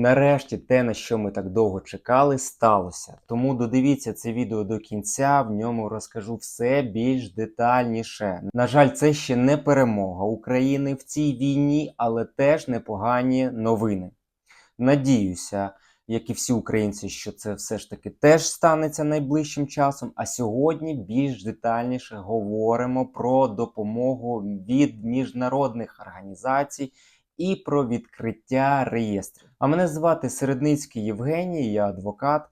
Нарешті те, на що ми так довго чекали, сталося. Тому додивіться це відео до кінця. В ньому розкажу все більш детальніше. На жаль, це ще не перемога України в цій війні, але теж непогані новини. Надіюся, як і всі українці, що це все ж таки теж станеться найближчим часом. А сьогодні більш детальніше говоримо про допомогу від міжнародних організацій і про відкриття реєстрів. А мене звати Середницький Євгеній, я адвокат.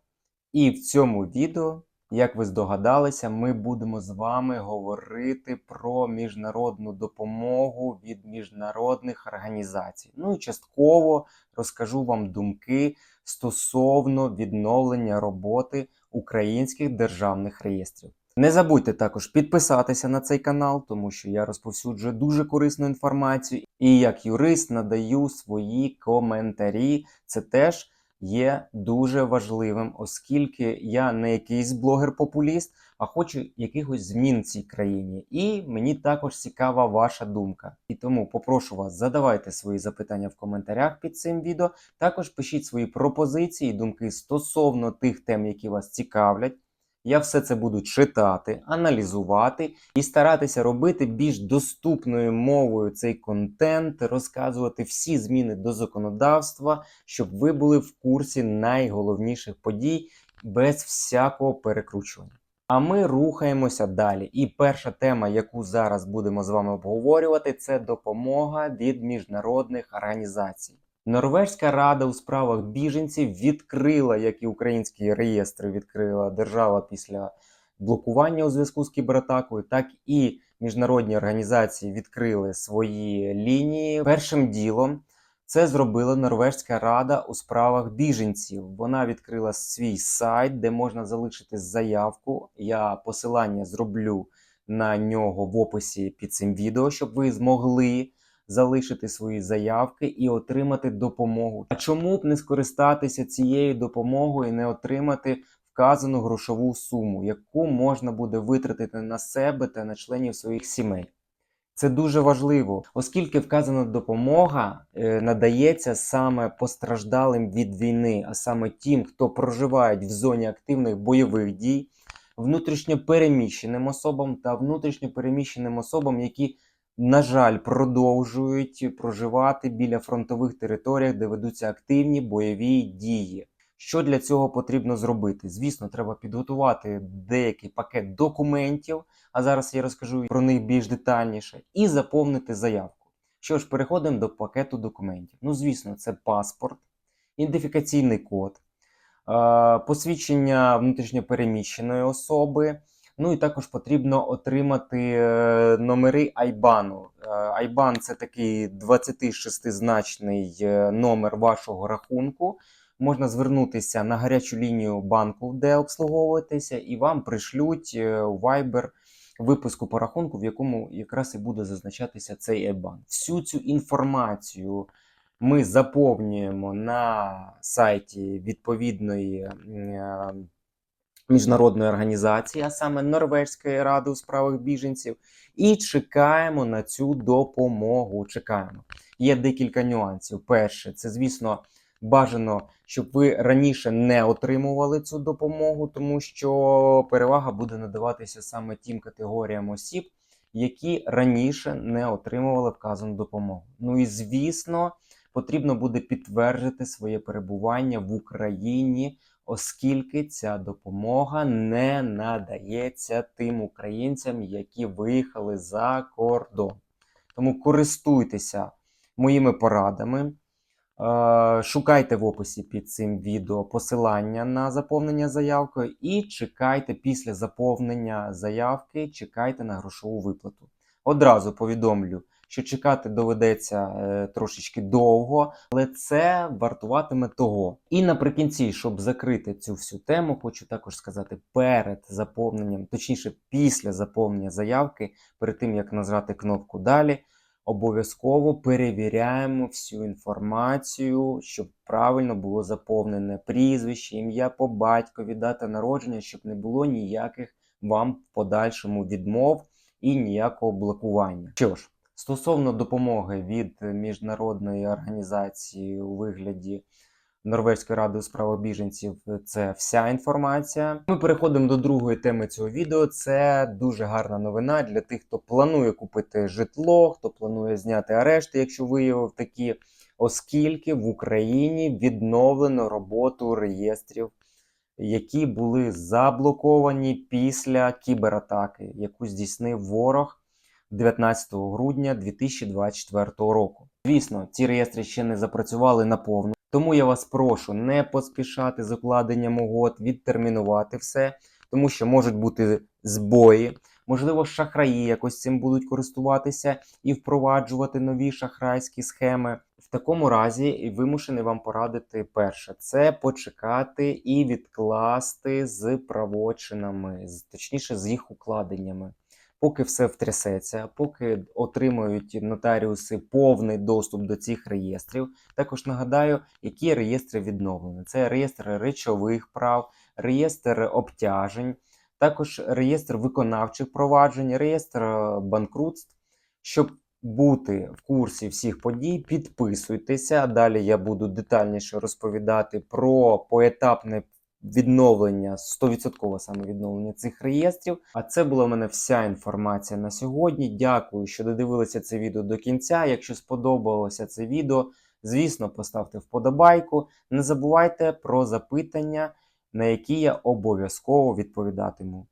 І в цьому відео, як ви здогадалися, ми будемо з вами говорити про міжнародну допомогу від міжнародних організацій. Ну і частково розкажу вам думки стосовно відновлення роботи українських державних реєстрів. Не забудьте також підписатися на цей канал, тому що я розповсюджую дуже корисну інформацію і як юрист надаю свої коментарі. Це теж є дуже важливим, оскільки я не якийсь блогер-популіст, а хочу якихось змін в цій країні. І мені також цікава ваша думка. І тому попрошу вас задавайте свої запитання в коментарях під цим відео. Також пишіть свої пропозиції, думки стосовно тих тем, які вас цікавлять. Я все це буду читати, аналізувати і старатися робити більш доступною мовою цей контент, розказувати всі зміни до законодавства, щоб ви були в курсі найголовніших подій без всякого перекручування. А ми рухаємося далі. І перша тема, яку зараз будемо з вами обговорювати, це допомога від міжнародних організацій. Норвезька рада у справах біженців відкрила, як і українські реєстри відкрила держава після блокування у зв'язку з кібератакою, так і міжнародні організації відкрили свої лінії. Першим ділом це зробила Норвезька рада у справах біженців. Вона відкрила свій сайт, де можна залишити заявку. Я посилання зроблю на нього в описі під цим відео, щоб ви змогли залишити свої заявки і отримати допомогу. А чому б не скористатися цією допомогою і не отримати вказану грошову суму, яку можна буде витратити на себе та на членів своїх сімей? Це дуже важливо, оскільки вказана допомога е, надається саме постраждалим від війни, а саме тим, хто проживають в зоні активних бойових дій, внутрішньо переміщеним особам та внутрішньо переміщеним особам, які на жаль, продовжують проживати біля фронтових територіях, де ведуться активні бойові дії. Що для цього потрібно зробити? Звісно, треба підготувати деякий пакет документів, а зараз я розкажу про них більш детальніше, і заповнити заявку. Що ж, переходимо до пакету документів. Ну, звісно, це паспорт, ідентифікаційний код, посвідчення внутрішньопереміщеної особи. Ну і також потрібно отримати е, номери Айбану. Е, Айбан це такий 26-значний е, номер вашого рахунку. Можна звернутися на гарячу лінію банку, де обслуговуєтеся, і вам пришлють Viber виписку по рахунку, в якому якраз і буде зазначатися цей Айбан. Всю цю інформацію ми заповнюємо на сайті відповідної міжнародної організації, а саме Норвезької ради у справах біженців, і чекаємо на цю допомогу. Чекаємо. Є декілька нюансів. Перше, це, звісно, бажано, щоб ви раніше не отримували цю допомогу, тому що перевага буде надаватися саме тим категоріям осіб, які раніше не отримували вказану допомогу. Ну і звісно, потрібно буде підтвердити своє перебування в Україні оскільки ця допомога не надається тим українцям, які виїхали за кордон. Тому користуйтеся моїми порадами. Е, шукайте в описі під цим відео посилання на заповнення заявкою і чекайте після заповнення заявки, чекайте на грошову виплату. Одразу повідомлю, що чекати доведеться е, трошечки довго, але це вартуватиме того. І наприкінці, щоб закрити цю всю тему, хочу також сказати перед заповненням, точніше, після заповнення заявки, перед тим як нажати кнопку Далі. Обов'язково перевіряємо всю інформацію, щоб правильно було заповнене прізвище, ім'я по батькові, дата народження, щоб не було ніяких вам в подальшому відмов і ніякого блокування. Що ж, Стосовно допомоги від міжнародної організації у вигляді Норвезької ради у справах біженців. Це вся інформація. Ми переходимо до другої теми цього відео. Це дуже гарна новина для тих, хто планує купити житло, хто планує зняти арешти, якщо виявив такі, оскільки в Україні відновлено роботу реєстрів, які були заблоковані після кібератаки, яку здійснив ворог 19 грудня 2024 року. Звісно, ці реєстри ще не запрацювали наповну. Тому я вас прошу не поспішати з укладенням угод, відтермінувати все, тому що можуть бути збої. Можливо, шахраї якось цим будуть користуватися і впроваджувати нові шахрайські схеми. В такому разі вимушений вам порадити перше це почекати і відкласти з правочинами, точніше з їх укладеннями. Поки все втрясеться, поки отримають нотаріуси повний доступ до цих реєстрів. Також нагадаю, які реєстри відновлені. Це реєстр речових прав, реєстр обтяжень, також реєстр виконавчих проваджень, реєстр е, банкрутств. Щоб бути в курсі всіх подій, підписуйтеся. Далі я буду детальніше розповідати про поетапне відновлення, 100% саме відновлення цих реєстрів. А це була в мене вся інформація на сьогодні. Дякую, що додивилися це відео до кінця. Якщо сподобалося це відео, звісно, поставте вподобайку. Не забувайте про запитання, на які я обов'язково відповідатиму.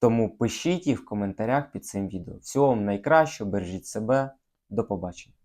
Тому пишіть їх в коментарях під цим відео. Всього вам найкращого, бережіть себе, до побачення.